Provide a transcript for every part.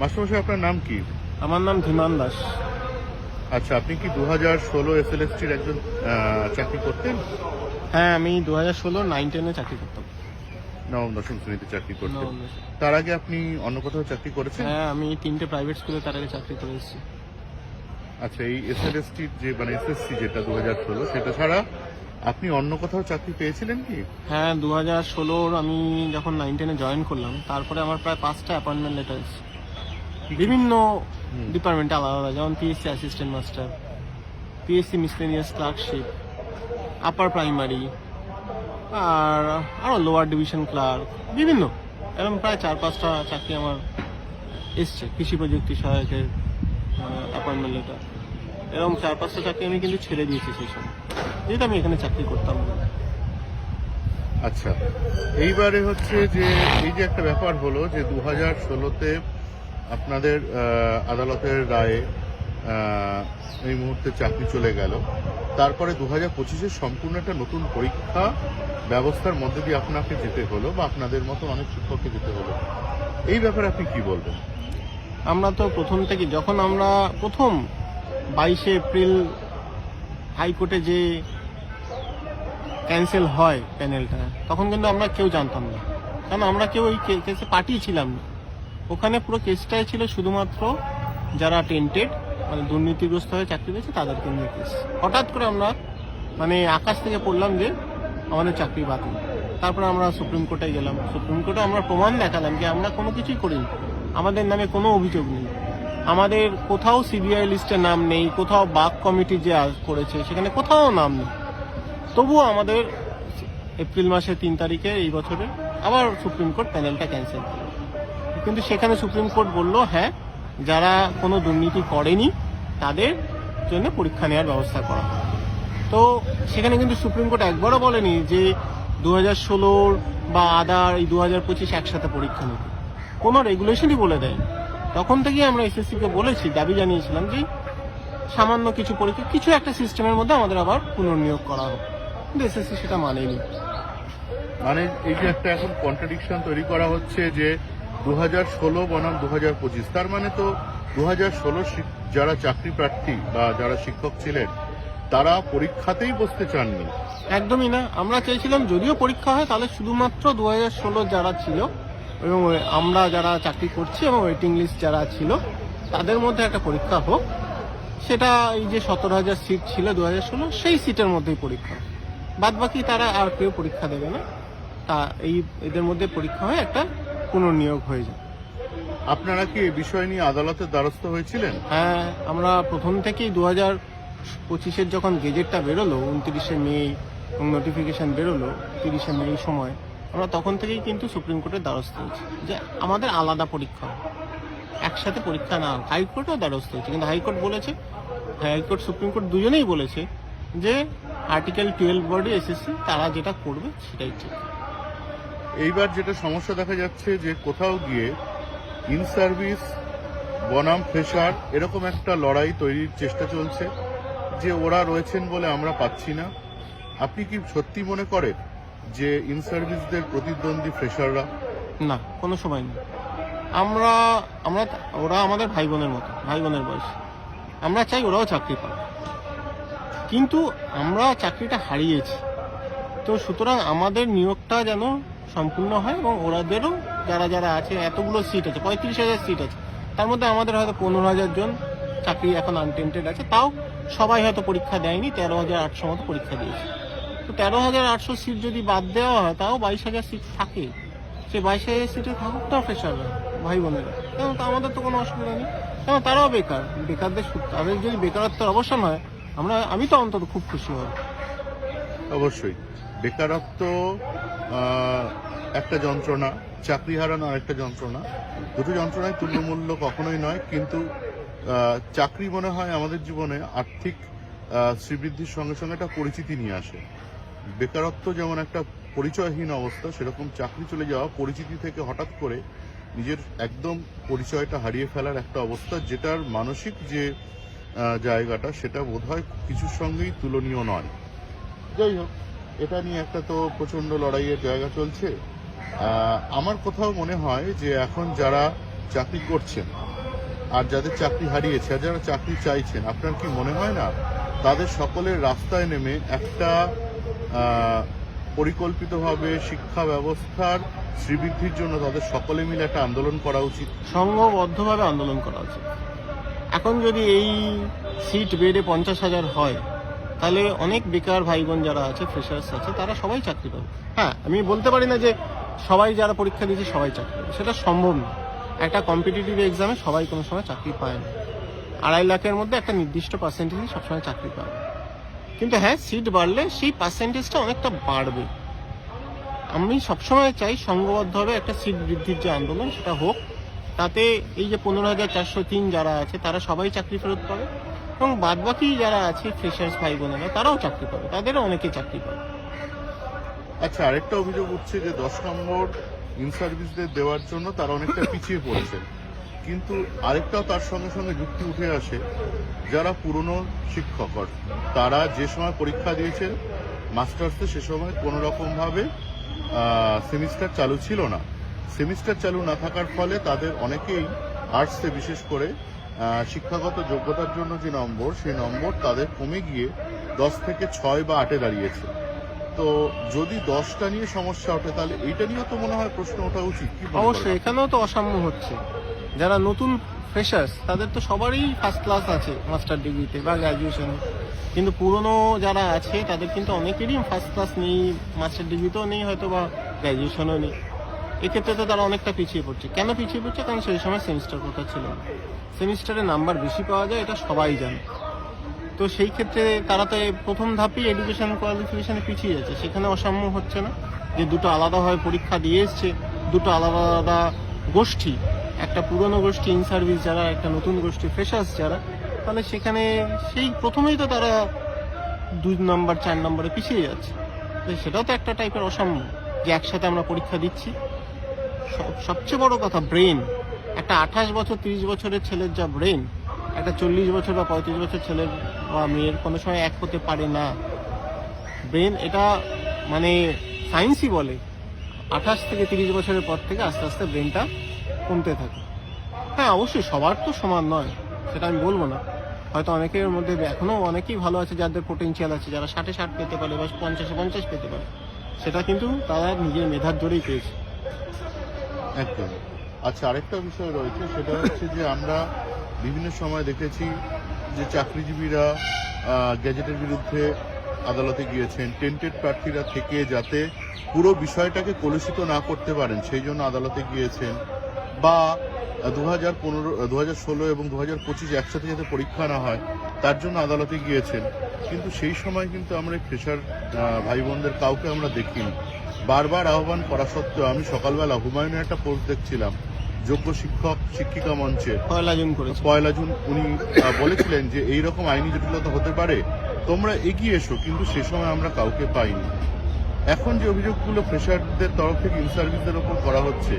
মাস্টারমশাই আপনার নাম কি? আমার নাম ধীমান দাস। আচ্ছা আপনি কি দু হাজার ষোলো এস এল একজন চাকরি করতেন? হ্যাঁ আমি দু হাজার ষোলো নাইন টেনে চাকরি করতাম। নবম দশম শ্রেণীতে চাকরি করতেন। নবম দশম। তার আগে আপনি অন্য কোথাও চাকরি করেছেন? হ্যাঁ আমি তিনটে প্রাইভেট স্কুলে তার আগে চাকরি করে এসেছি। আচ্ছা এই এস এল যে মানে এস এসএসসি যেটা দু হাজার ষোলো সেটা ছাড়া আপনি অন্য কোথাও চাকরি পেয়েছিলেন কি? হ্যাঁ দু হাজার ষোলোর আমি যখন নাইন টেনে জয়েন করলাম তারপরে আমার প্রায় পাঁচটা অ্যাপয়েন্টমেন্ট লেটার এসেছে। বিভিন্ন ডিপার্টমেন্টে আলাদা আলাদা যেমন PSC assistant master PSC miscellaneous clerkship upper primary আর আরও লোয়ার ডিভিশন ক্লার্ক বিভিন্ন। এরকম প্রায় চার পাঁচটা চাকরি আমার এসছে কৃষি প্রযুক্তি সহায়কের অ্যাপয়েন্টমেন্ট লেটার এরকম চার পাঁচটা চাকরি আমি কিন্তু ছেড়ে দিয়েছি সেই সময়। যেহেতু আমি এখানে চাকরি করতাম না। আচ্ছা এইবারে হচ্ছে যে এই যে একটা ব্যাপার হলো যে দু হাজার ষোলোতে আপনাদের আদালতের রায়ে এই মুহূর্তে চাকরি চলে গেল। তারপরে দু হাজার পঁচিশে সম্পূর্ণ একটা নতুন পরীক্ষা ব্যবস্থার মধ্যে দিয়ে আপনাকে যেতে হলো বা আপনাদের মতো অনেক শিক্ষককে যেতে হলো। এই ব্যাপারে আপনি কি বলবেন? আমরা তো প্রথম থেকে, যখন আমরা প্রথম বাইশে এপ্রিল হাইকোর্টে যে ক্যান্সেল হয় প্যানেলটা, তখন কিন্তু আমরা কেউ জানতাম না। কারণ আমরা কেউ ওই কেসে পাঠিয়েছিলাম না। ওখানে পুরো কেসটাই ছিল শুধুমাত্র যারা টেন্টেড মানে দুর্নীতিগ্রস্ত হয়ে চাকরি পেয়েছে, তাদেরকে নিয়ে কেস হঠাৎ করে আমরা মানে আকাশ থেকে পড়লাম যে আমাদের চাকরি বাতিল। তারপরে আমরা সুপ্রিম কোর্টে গেলাম। সুপ্রিম কোর্টে আমরা প্রমাণ দেখালাম যে আমরা কোনো কিছুই করিনি। আমাদের নামে কোনো অভিযোগ নেই। আমাদের কোথাও সিবিআই লিস্টে নাম নেই, কোথাও বাক কমিটি যে করেছে, সেখানে কোথাও নাম নেই। তবুও আমাদের এপ্রিল মাসের তিন তারিখে এই বছরে আবার সুপ্রিম কোর্ট প্যানেলটা ক্যান্সেল করে কিন্তু সেখানে সুপ্রিম কোর্ট বলল হ্যাঁ যারা কোনো দুর্নীতি করেনি, তাদের জন্য পরীক্ষা নেওয়ার ব্যবস্থা করা। তো সেখানে কিন্তু সুপ্রিম কোর্ট একবারও বলেনি যে দু হাজার ষোলোর বা আদার এই দু হাজার পঁচিশ একসাথে পরীক্ষা নিতে কোনো রেগুলেশনই বলে দেয় তখন থেকেই আমরা এসএসসিকে বলেছি, দাবি জানিয়েছিলাম যে সামান্য কিছু পরীক্ষা, কিছু একটা সিস্টেমের মধ্যে আমাদের আবার পুনর্নিয়োগ করা হোক। কিন্তু এসএসসি সেটা মানেনি। মানে এই যে একটা এখন কন্ট্রাডিকশন তৈরি করা হচ্ছে যে দু হাজার ষোলো বনাম দু হাজার পঁচিশ। তার মানে তো দু হাজার ষোলো যারা চাকরি প্রার্থী বা যারা শিক্ষক ছিলেন, তারা পরীক্ষাতেই বসতে চাননি। একদমই না। আমরা চাইছিলাম যদিও পরীক্ষা হয়, তাহলে শুধুমাত্র দু হাজার ষোলো যারা ছিল এবং আমরা যারা চাকরি করছি এবং ওয়েটিং লিস্ট যারা ছিল, তাদের মধ্যে একটা পরীক্ষা হোক। সেটা এই যে সতেরো হাজার সিট ছিল দু হাজার ষোলো, সেই সিটের মধ্যেই পরীক্ষা। বাদ বাকি তারা আর কেউ পরীক্ষা দেবে না। তা এই, এদের মধ্যে পরীক্ষা হয় একটা পুনর্নিয়োগ হয়ে যায়। আপনারা কি এই বিষয় নিয়ে আদালতের দ্বারস্থ হয়েছিলেন? হ্যাঁ আমরা প্রথম থেকেই দু হাজার পঁচিশের যখন গেজেটটা বেরোলো উনত্রিশে মে এবং নোটিফিকেশন বেরোলো তিরিশে মে এই সময় আমরা তখন থেকেই কিন্তু সুপ্রিম কোর্টের দ্বারস্থ হয়েছি যে আমাদের আলাদা পরীক্ষা একসাথে পরীক্ষা না। হাইকোর্টও দ্বারস্থ হয়েছে। কিন্তু হাইকোর্ট বলেছে হাইকোর্ট সুপ্রিম কোর্ট দুজনেই বলেছে যে আর্টিকেল টুয়েলভ বডি এসএসসি তারা যেটা করবে সেটাই ঠিক। এইবার যেটা সমস্যা দেখা যাচ্ছে যে কোথাও গিয়ে ইন সার্ভিস বনাম ফ্রেশার এরকম একটা লড়াই তৈরির চেষ্টা চলছে যে ওরা রয়েছেন বলে আমরা পাচ্ছি না। আপনি কি সত্যি মনে করেন যে ইন সার্ভিসদের প্রতিদ্বন্দ্বী ফ্রেশাররা? না, কোনো সময় নেই আমরা আমরা, ওরা আমাদের ভাই বোনের মতো ভাই বোনের বয়স। আমরা চাই ওরাও চাকরি পাক। কিন্তু আমরা চাকরিটা হারিয়েছি। তো সুতরাং আমাদের নিয়োগটা যেন সম্পূর্ণ হয় এবং ওরাদেরও যারা যারা আছে, এতগুলো সিট আছে, পঁয়ত্রিশ হাজার সিট আছে। তার মধ্যে আমাদের হয়তো পনেরো হাজার জন চাকরি এখন আনটেন্টেড আছে, তাও সবাই হয়তো পরীক্ষা দেয়নি, তেরো হাজার আটশো মতো পরীক্ষা দিয়েছে। তো তেরো হাজার আটশো সিট যদি বাদ দেওয়া হয়, তাও বাইশ হাজার সিট থাকে। সে বাইশ হাজার সিটে থাকুক তো ফ্রেশাররা ভাই বোনেরা। কারণ তো আমাদের তো কোনো অসুবিধা নেই। কারণ তারাও বেকার, বেকারদের তাদের যদি বেকারত্বের অবসান হয়, আমরা আমি তো অন্তত খুব খুশি হব। অবশ্যই। বেকারত্ব একটা যন্ত্রণা, চাকরি হারানো আরেকটা যন্ত্রণা। দুটো যন্ত্রণায় তুল্যমূল্য কখনোই নয়, কিন্তু চাকরি মনে হয় আমাদের জীবনে আর্থিক শ্রীবৃদ্ধির সঙ্গে সঙ্গে একটা পরিচিতি নিয়ে আসে। বেকারত্ব যেমন একটা পরিচয়হীন অবস্থা, সেরকম চাকরি চলে যাওয়া পরিচিতি থেকে হঠাৎ করে নিজের একদম পরিচয়টা হারিয়ে ফেলার একটা অবস্থা, যেটার মানসিক যে জায়গাটা, সেটা বোধহয় কিছুর সঙ্গেই তুলনীয় নয়। যাই হোক। এটা নিয়ে একটা তো প্রচণ্ড লড়াইয়ের জায়গা চলছে। আমার কোথাও মনে হয় যে এখন যারা চাকরি করছেন আর যাদের চাকরি হারিয়েছে আর যারা চাকরি চাইছেন, আপনার কি মনে হয় না তাদের সকলের রাস্তায় নেমে একটা পরিকল্পিতভাবে শিক্ষা ব্যবস্থার শ্রীবৃদ্ধির জন্য তাদের সকলে মিলে একটা আন্দোলন করা উচিত? সংঘবদ্ধভাবে আন্দোলন করা উচিত। এখন যদি এই সিট বেডে পঞ্চাশ হাজার হয় তাহলে অনেক বেকার ভাই বোন যারা আছে ফ্রেশার্স আছে, তারা সবাই চাকরি পাবে। হ্যাঁ আমি বলতে পারি না যে সবাই যারা পরীক্ষা দিয়েছে সবাই চাকরি পাবে। সেটা সম্ভব না। একটা কম্পিটিটিভ এক্সামে সবাই কোনো সময় চাকরি পায় না। আড়াই লাখের মধ্যে একটা নির্দিষ্ট পার্সেন্টেজই সবসময় চাকরি পাবে। কিন্তু হ্যাঁ সিট বাড়লে সেই পার্সেন্টেজটা অনেকটা বাড়বে। আমি সবসময় চাই সংঘবদ্ধভাবে একটা সিট বৃদ্ধির যে আন্দোলন, সেটা হোক। তাতে এই যে পনেরো হাজার চারশো তিন যারা আছে, তারা সবাই চাকরি ফেরত পাবে। এবং বাদবাকি যারা আছে ফ্রেশার্স ভাই বোনেরা তারাও চাকরি পাবে। তাদেরও অনেকে চাকরি পাবে। আচ্ছা আরেকটা অভিযোগ উঠছে যে দশ নম্বর ইন সার্ভিসদের দেওয়ার জন্য তারা অনেকটা পিছিয়ে পড়েছেন কিন্তু আরেকটাও তার সঙ্গে সঙ্গে যুক্তি উঠে আসে যারা পুরনো শিক্ষক তারা যে সময় পরীক্ষা দিয়েছেন মাস্টার্সে সে সময় কোনো রকমভাবে সেমিস্টার চালু ছিল না। সেমিস্টার চালু না থাকার ফলে তাদের অনেকেই আর্টসে বিশেষ করে শিক্ষাগত যোগ্যতার জন্য যে নম্বর সেই নম্বর তাদের কমে গিয়ে দশ থেকে ছয় বা আটে দাঁড়িয়েছে। তো যদি দশটা নিয়ে সমস্যা ওঠে তাহলে এইটা নিয়েও তো মনে হয় প্রশ্ন ওঠা উচিত। অবশ্যই এখানেও তো অসাম্য হচ্ছে। যারা নতুন ফ্রেশার্স তাদের তো সবারই ফার্স্ট ক্লাস আছে মাস্টার ডিগ্রিতে বা গ্র্যাজুয়েশনে কিন্তু পুরনো যারা আছে তাদের কিন্তু অনেকেরই ফার্স্ট ক্লাস নেই মাস্টার ডিগ্রিতেও নেই হয়তো বা গ্র্যাজুয়েশনও নেই। এক্ষেত্রে তো তারা অনেকটা পিছিয়ে পড়ছে। কেন পিছিয়ে পড়ছে? কারণ সেই সময় সেমিস্টার কথা ছিল সেমিস্টারে নাম্বার বেশি পাওয়া যায়, এটা সবাই জানে। তো সেই ক্ষেত্রে তারা তো প্রথম ধাপেই এডুকেশন কোয়ালিফিকেশানে পিছিয়ে যাচ্ছে। সেখানে অসাম্য হচ্ছে না যে দুটো আলাদাভাবে পরীক্ষা দিয়ে এসছে, দুটো আলাদা আলাদা গোষ্ঠী, একটা পুরনো গোষ্ঠী ইন সার্ভিস যারা, একটা নতুন গোষ্ঠী ফ্রেশার্স যারা, তাহলে সেখানে সেই প্রথমেই তো তারা দুই নম্বর, চার নম্বরে পিছিয়ে যাচ্ছে। তো সেটাও তো একটা টাইপের অসাম্য যে একসাথে আমরা পরীক্ষা দিচ্ছি। সবচেয়ে বড় কথা ব্রেন। একটা আঠাশ বছর, তিরিশ বছরের ছেলের যা ব্রেন, একটা চল্লিশ বছর বা পঁয়ত্রিশ বছর ছেলের বা মেয়ের কোনো সময় এক হতে পারে না। ব্রেন এটা মানে সায়েন্সই বলে, আঠাশ থেকে তিরিশ বছরের পর থেকে আস্তে আস্তে ব্রেনটা কমতে থাকে। হ্যাঁ অবশ্যই সবার তো সমান নয়, সেটা আমি বলব না। হয়তো অনেকের মধ্যে এখনও অনেকেই ভালো আছে, যাদের পোটেনশিয়াল আছে, যারা ষাটে ষাট পেতে পারে বা পঞ্চাশে পঞ্চাশ পেতে পারে। সেটা কিন্তু তারা নিজের মেধার জোরেই পেয়েছে। একদম। আচ্ছা আরেকটা বিষয় রয়েছে, সেটা হচ্ছে যে আমরা বিভিন্ন সময় দেখেছি যে চাকরিজীবীরা গ্যাজেটের বিরুদ্ধে আদালতে গিয়েছেন। টেন্টেড প্রার্থীরা থেকে যাতে পুরো বিষয়টাকে কলুষিত না করতে পারেন, সেই জন্য আদালতে গিয়েছেন। বা দু হাজার পনেরো দু হাজার ষোলো এবং দু হাজার পঁচিশ একসাথে যাতে পরীক্ষা না হয়, তার জন্য আদালতে গিয়েছেন। কিন্তু সেই সময় কিন্তু আমরা ফ্রেশার ভাই বোনদের কাউকে আমরা দেখিনি। বারবার আহ্বান করা সত্ত্বেও আমি সকালবেলা হুমায়ুনের একটা পোস্ট দেখছিলাম যোগ্য শিক্ষক শিক্ষিকা মঞ্চে। পয়লা জুন করেছে। পয়লা জুন উনি বলেছিলেন যে এই রকম আইনি জটিলতা হতে পারে তোমরা এগিয়ে এসো কিন্তু সে সময় আমরা কাউকে পাইনি। এখন যে অভিযোগগুলো ফ্রেশারদের তরফ থেকে ইন সার্ভিসদের ওপর করা হচ্ছে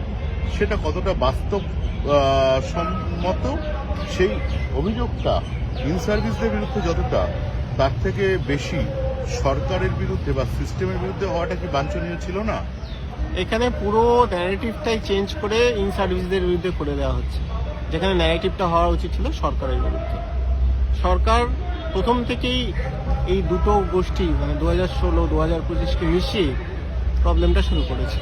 সেটা কতটা বাস্তব সম্মত? সেই অভিযোগটা ইনসার্ভিসদের বিরুদ্ধে যতটা তার থেকে বেশি সরকারের বিরুদ্ধে বা সিস্টেমের বিরুদ্ধে হওয়াটা কি বাঞ্ছনীয় ছিল না? এখানে পুরো ন্যারেটিভটাই চেঞ্জ করে ইন সার্ভিসদের বিরুদ্ধে করে দেওয়া হচ্ছে। যেখানে ন্যারেটিভটা হওয়া উচিত ছিল সরকারের বিরুদ্ধে। সরকার প্রথম থেকেই এই দুটো গোষ্ঠী মানে দু হাজার ষোলো দু হাজার পঁচিশকে মিশিয়ে প্রবলেমটা শুরু করেছে।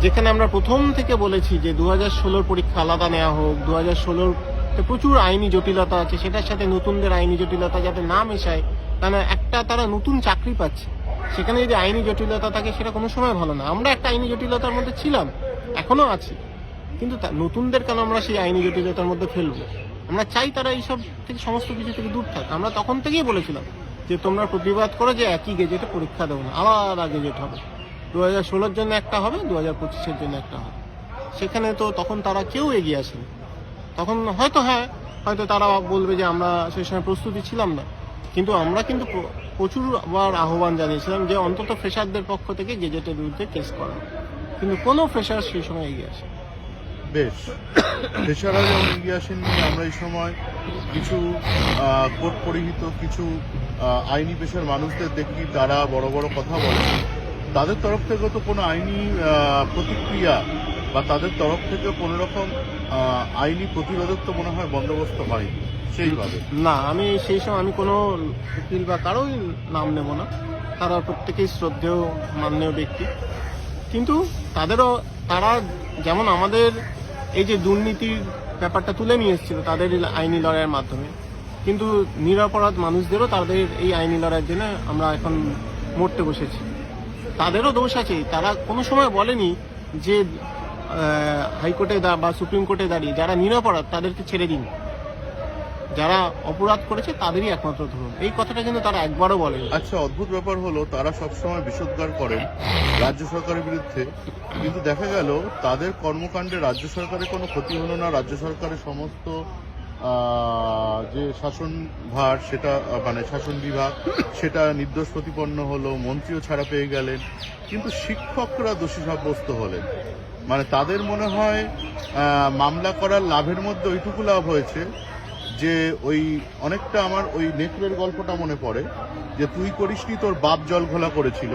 যেখানে আমরা প্রথম থেকে বলেছি যে দু হাজার ষোলোর পরীক্ষা আলাদা নেওয়া হোক দু হাজার ষোলোর প্রচুর আইনি জটিলতা আছে, সেটার সাথে নতুনদের আইনি জটিলতা যাতে না মেশায় কারণ একটা তারা নতুন চাকরি পাচ্ছে। সেখানে যদি আইনি জটিলতা থাকে, সেটা কোনো সময় ভালো না। আমরা একটা আইনি জটিলতার মধ্যে ছিলাম, এখনও আছি। কিন্তু নতুনদের কেন আমরা সেই আইনি জটিলতার মধ্যে ফেলব? আমরা চাই তারা এইসব থেকে, সমস্ত কিছু থেকে দূর থাক। আমরা তখন থেকেই বলেছিলাম যে, তোমরা প্রতিবাদ করো যে, একই গেজেটে পরীক্ষা দেবো না। আলাদা গেজেট হবে। দু হাজার ষোলোর জন্য একটা হবে দু হাজার পঁচিশের জন্য একটা হবে। সেখানে তো তখন তারা কেউ এগিয়ে আসেনি। তখন হয়তো হ্যাঁ হয়তো তারা বলবে যে, আমরা সেই সময় প্রস্তুতি ছিলাম না। কিন্তু আমরা কিন্তু প্র- প্রচুর বার আহ্বান জানিয়েছিলাম যে অন্তত ফ্রেশারদের পক্ষ থেকে গেজেটের বিরুদ্ধে কেস করা। কিন্তু কোনো ফ্রেশার সেই সময় এগিয়ে আসে বেশ। ফ্রেশাররা যেমন এগিয়ে আসেননি, আমরা এই সময় কিছু কোর্ট পরিহিত কিছু আইনি পেশার মানুষদের দেখি, তারা বড় বড় কথা বলে। তাদের তরফ থেকে তো কোনো আইনি প্রতিক্রিয়া বা তাদের তরফ থেকে কোনো রকম আইনি প্রতিরোধক তো মনে হয় বন্দোবস্ত হয়নি। না, আমি সেই সময় আমি কোনো উকিল বা কারোই নাম নেব না। তারা প্রত্যেকেই শ্রদ্ধেয়, মাননীয় ব্যক্তি। কিন্তু তাদেরও, তারা যেমন আমাদের এই যে দুর্নীতির ব্যাপারটা তুলে নিয়ে এসেছিল তাদের আইনি লড়াইয়ের মাধ্যমে, কিন্তু নিরপরাধ মানুষদেরও তাদের এই আইনি লড়াইয়ের জন্য আমরা এখন মরতে বসেছি। তাদেরও দোষ আছে। তারা কোনো সময় বলেনি যে হাইকোর্টে বা সুপ্রিম কোর্টে দাঁড়িয়ে যারা নিরাপরাধ তাদেরকে ছেড়ে দিন। যারা অপরাধ করেছে তাদেরই একমাত্র ধরুন। এই কথাটা কিন্তু তারা একবারও বলেনি। আচ্ছা অদ্ভুত ব্যাপার হলো তারা সবসময় বিষোদ্গার করেন রাজ্য সরকারের বিরুদ্ধে। কিন্তু দেখা গেল তাদের কর্মকাণ্ডে রাজ্য সরকারের কোনো ক্ষতি হলো না। রাজ্য সরকারের সমস্ত যে শাসন ভার, সেটা মানে শাসন বিভাগ, সেটা নির্দোষ প্রতিপন্ন হলো, মন্ত্রীও ছাড়া পেয়ে গেলেন। কিন্তু শিক্ষকরা দোষী সাব্যস্ত হলেন। মানে তাদের মনে হয় মামলা করার লাভের মধ্যে ওইটুকু লাভ হয়েছে। যে ওই অনেকটা আমার ওই নেকড়ের গল্পটা মনে পড়ে, যে তুই করিসনি তোর বাপ জল ঘোলা করেছিল।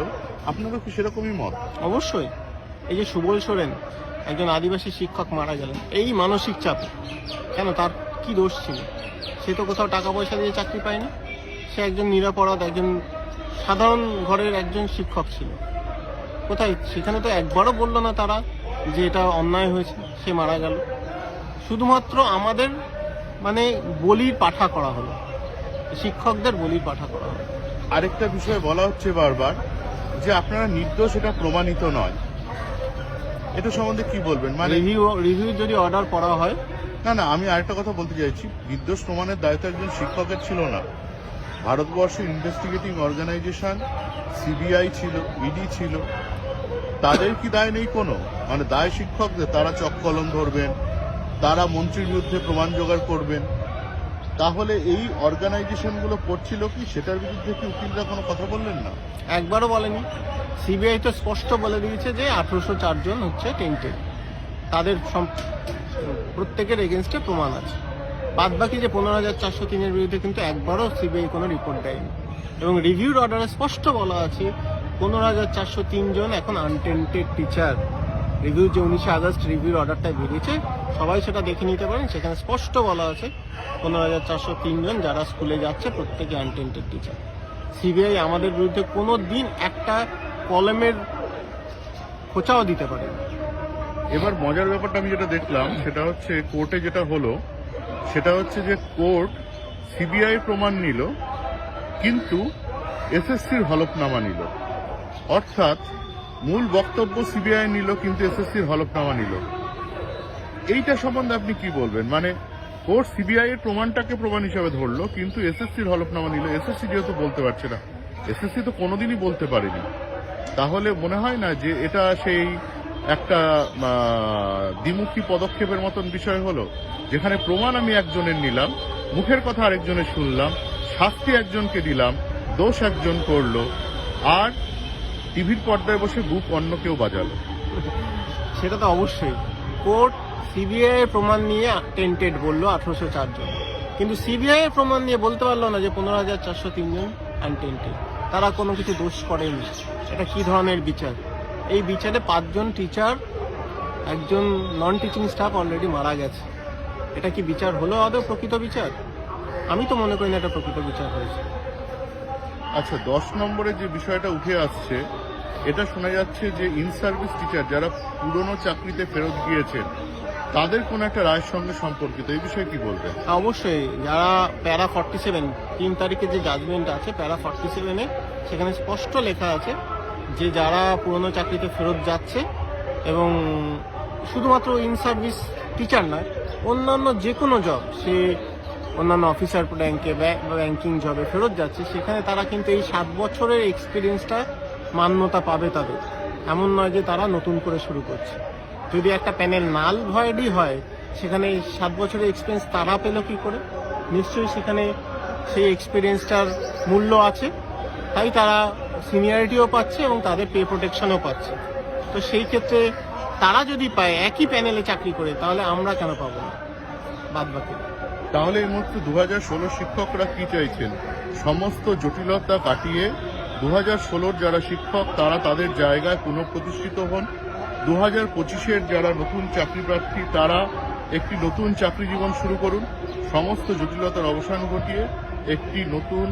আপনারও কি সেরকমই মত? অবশ্যই। এই যে সুবল সোরেন, একজন আদিবাসী শিক্ষক মারা গেলেন, এই মানসিক চাপ, কেন তার কি দোষ ছিল? সে তো কোথাও টাকা পয়সা দিয়ে চাকরি পায়নি। সে একজন নিরাপরাধ, একজন সাধারণ ঘরের একজন শিক্ষক ছিল। কোথায়? সেখানে তো একবারও বলল না তারা যে এটা অন্যায় হয়েছে, সে মারা গেল। শুধুমাত্র আমাদের মানে বলির পাঠা করা হলো। শিক্ষকদের বলির পাঠা করা হলো। আরেকটা বিষয় বলা হচ্ছে বারবার যে আপনারা নির্দোষ এটা প্রমাণিত নয়। এটা সম্বন্ধে কি বলবেন? মানে রিভিউ রিভিউ যদি অর্ডার করা হয়। না না আমি আরেকটা কথা বলতে চাইছি। নির্দোষ প্রমাণের দায়িত্ব একজন শিক্ষকের ছিল না। ভারতবর্ষের ইনভেস্টিগেটিং অর্গানাইজেশন সিবিআই ছিল ইডি ছিল। তাদের কি দায় নেই কোনো? মানে দায় শিক্ষকদের তারা চক কলম ধরবেন তারা মন্ত্রীর বিরুদ্ধে প্রমাণ জোগাড় করবেন। তাহলে এই অর্গানাইজেশনগুলো করছিল কি, সেটার বিরুদ্ধে কি উকিলরা কোনো কথা বললেন না? একবারও বলেনি। সিবিআই তো স্পষ্ট বলে দিয়েছে যে আঠারোশো চারজন হচ্ছে টেন্টেড তাদের প্রত্যেকের এগেনস্টে প্রমাণ আছে। বাদ বাকি যে পনেরো হাজার চারশো তিনের বিরুদ্ধে কিন্তু একবারও সিবিআই কোনো রিপোর্ট দেয়নি। এবং রিভিউর অর্ডারে স্পষ্ট বলা আছে, পনেরো হাজার চারশো তিনজন এখন আনটেন্টেড টিচার রিভিউ যে উনিশে আগস্ট রিভিউর অর্ডারটা বেরিয়েছে, সবাই সেটা দেখে নিতে পারেন। সেখানে স্পষ্ট বলা আছে, পনেরো হাজার চারশো তিনজন যারা স্কুলে যাচ্ছে, প্রত্যেকে আনটেন্টেড টিচার সিবিআই আমাদের বিরুদ্ধে কোনো দিন একটা কলমের খোঁচাও দিতে পারে। এবার মজার ব্যাপারটা আমি যেটা দেখলাম, সেটা হচ্ছে কোর্টে যেটা হলো, সেটা হচ্ছে যে কোর্ট সিবিআই প্রমাণ নিল, কিন্তু এসএসসির হলফনামা নিল। অর্থাৎ মূল বক্তব্য সিবিআই নিল, কিন্তু এসএসসির হলফনামা নিল। এইটা সম্বন্ধে আপনি কি বলবেন? মানে কোর্ট সিবিআই এর প্রমাণটাকে প্রমাণ হিসাবে ধরলো, কিন্তু এসএসসির হলফনামা নিল। এসএসসি যেহেতু বলতে পারছে না, এসএসসি তো কোনোদিনই বলতে পারেনি। তাহলে মনে হয় না যে এটা সেই একটা দ্বিমুখী পদক্ষেপের মতন বিষয় হলো? যেখানে প্রমাণ আমি একজনের নিলাম, মুখের কথা আরেকজনের শুনলাম, শাস্তি একজনকে দিলাম, দোষ একজন করল, আর টিভির পর্দায় বসে বুক অন্য কেউ বাজালো। সেটা তো অবশ্যই। কোর্ট সিবিআই প্রমাণ নিয়ে টেন্টেড বলল আঠারোশো চারজন কিন্তু সিবিআই প্রমাণ নিয়ে বলতে পারল না যে পনেরো হাজার চারশো তিনজন আনটেন্টেড তারা কোনো কিছু দোষ করেনি। এটা কি ধরনের বিচার? এই বিচারে পাঁচজন টিচার একজন নন টিচিং স্টাফ অলরেডি মারা গেছে। এটা কি বিচার হলো আদৌ প্রকৃত বিচার? আমি তো মনে করি না এটা প্রকৃত বিচার হয়েছে। আচ্ছা দশ নম্বরে যে বিষয়টা উঠে আসছে এটা শোনা যাচ্ছে যে ইন সার্ভিস টিচার যারা পুরনো চাকরিতে ফেরত গিয়েছেন তাদের কোন একটা রায়ের সঙ্গে সম্পর্কিত এই বিষয়ে কি বলবেন? হ্যাঁ, অবশ্যই। যারা প্যারা ফর্টি সেভেন তিন তারিখে যে জাজমেন্ট আছে প্যারা ফর্টি সেভেনে সেখানে স্পষ্ট লেখা আছে যে যারা পুরনো চাকরিতে ফেরত যাচ্ছে এবং শুধুমাত্র ইন সার্ভিস টিচার নয় অন্যান্য যে কোনো জব সে অন্যান্য অফিসার র্যাঙ্কে ব্যাংকিং জবে ফেরত যাচ্ছে, সেখানে তারা কিন্তু এই সাত বছরের এক্সপিরিয়েন্সটা মান্যতা পাবে তাদের। এমন নয় যে তারা নতুন করে শুরু করছে। যদি একটা প্যানেল নাল ভয়েডই হয়, সেখানে সাত বছরের এক্সপিরিয়েন্স তারা পেল কি করে? নিশ্চয়ই সেখানে সেই এক্সপিরিয়েন্সটার মূল্য আছে। তাই তারা সিনিয়রিটিও পাচ্ছে এবং তাদের পে প্রোটেকশনও পাচ্ছে। তো সেই ক্ষেত্রে তারা যদি পায়, একই প্যানেলে চাকরি করে, তাহলে আমরা কেন পাবো না? বাদ বাকি তাহলে এই মুহূর্তে দু হাজার ষোলো শিক্ষকরা কি চাইছেন? সমস্ত জটিলতা কাটিয়ে দু হাজার ষোলোর যারা শিক্ষক, তারা তাদের জায়গায় পুনঃপ্রতিষ্ঠিত হন। দু হাজার পঁচিশের যারা নতুন চাকরি প্রার্থী তারা একটি নতুন চাকরি জীবন শুরু করুন। সমস্ত জটিলতার অবসান ঘটিয়ে একটি নতুন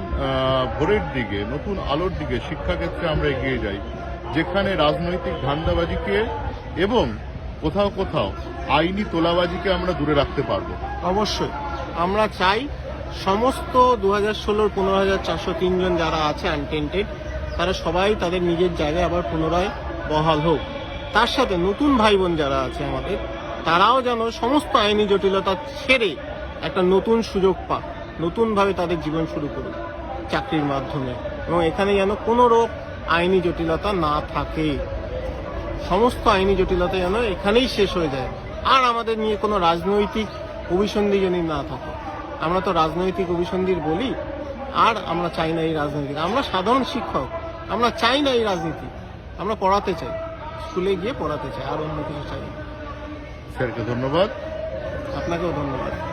ভোরের দিকে, নতুন আলোর দিকে শিক্ষাক্ষেত্রে আমরা এগিয়ে যাই, যেখানে রাজনৈতিক ধান্দাবাজিকে এবং কোথাও কোথাও আইনি তোলাবাজিকে আমরা দূরে রাখতে পারব। অবশ্যই। আমরা চাই সমস্ত দু হাজার ষোলোর পনেরো হাজার চারশো তিনজন যারা আছে আনটেন্টেড তারা সবাই তাদের নিজের জায়গায় আবার পুনরায় বহাল হোক। তার সাথে নতুন ভাই বোন যারা আছে আমাদের, তারাও যেন সমস্ত আইনি জটিলতা ছেড়ে একটা নতুন সুযোগ পাক, নতুনভাবে তাদের জীবন শুরু করুক চাকরির মাধ্যমে। এবং এখানে যেন কোনো রোগ আইনি জটিলতা না থাকে। সমস্ত আইনি জটিলতা যেন এখানেই শেষ হয়ে যায়। আর আমাদের নিয়ে কোনো রাজনৈতিক অভিসন্ধি যদি না থাকে। আমরা তো রাজনৈতিক অভিসন্ধির বলি আর আমরা চাই না এই রাজনীতি। আমরা সাধারণ শিক্ষক আমরা চাই না এই রাজনীতি। আমরা পড়াতে চাই স্কুলে গিয়ে পড়াতে চাই আর অন্য কিছু চাই না। স্যারকে ধন্যবাদ। আপনাকেও ধন্যবাদ।